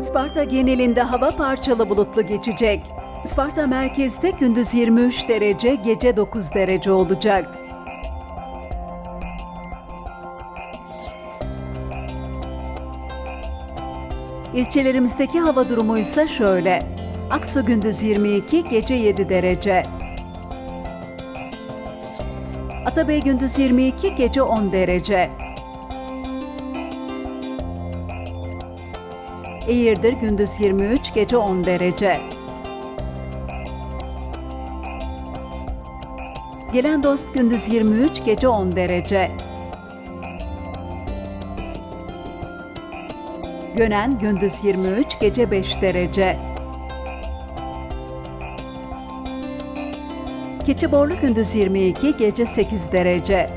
Sparta genelinde hava parçalı bulutlu geçecek. Sparta merkezde gündüz 23 derece, gece 9 derece olacak. İlçelerimizdeki hava durumu ise şöyle. Aksu gündüz 22, gece 7 derece. Atabey gündüz 22, gece 10 derece. Eğirdir gündüz 23, gece 10 derece. Gelen dost gündüz 23, gece 10 derece. Gönen gündüz 23, gece 5 derece. Keçiborlu gündüz 22, gece 8 derece.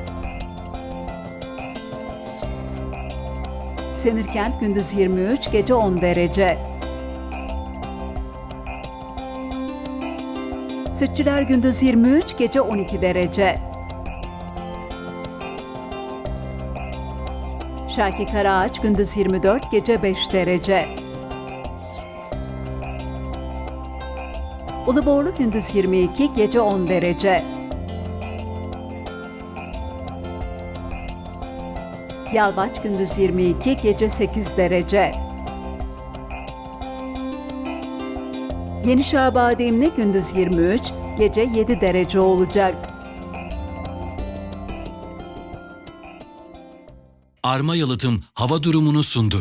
Senirkent gündüz 23, gece 10 derece. Sütçüler gündüz 23, gece 12 derece. Şarkı Karaağaç gündüz 24, gece 5 derece. Uluborlu gündüz 22, gece 10 derece. Yalvaç gündüz 22, gece 8 derece. Yeni Şahbademli gündüz 23, gece 7 derece olacak. Arma Yalıtım hava durumunu sundu.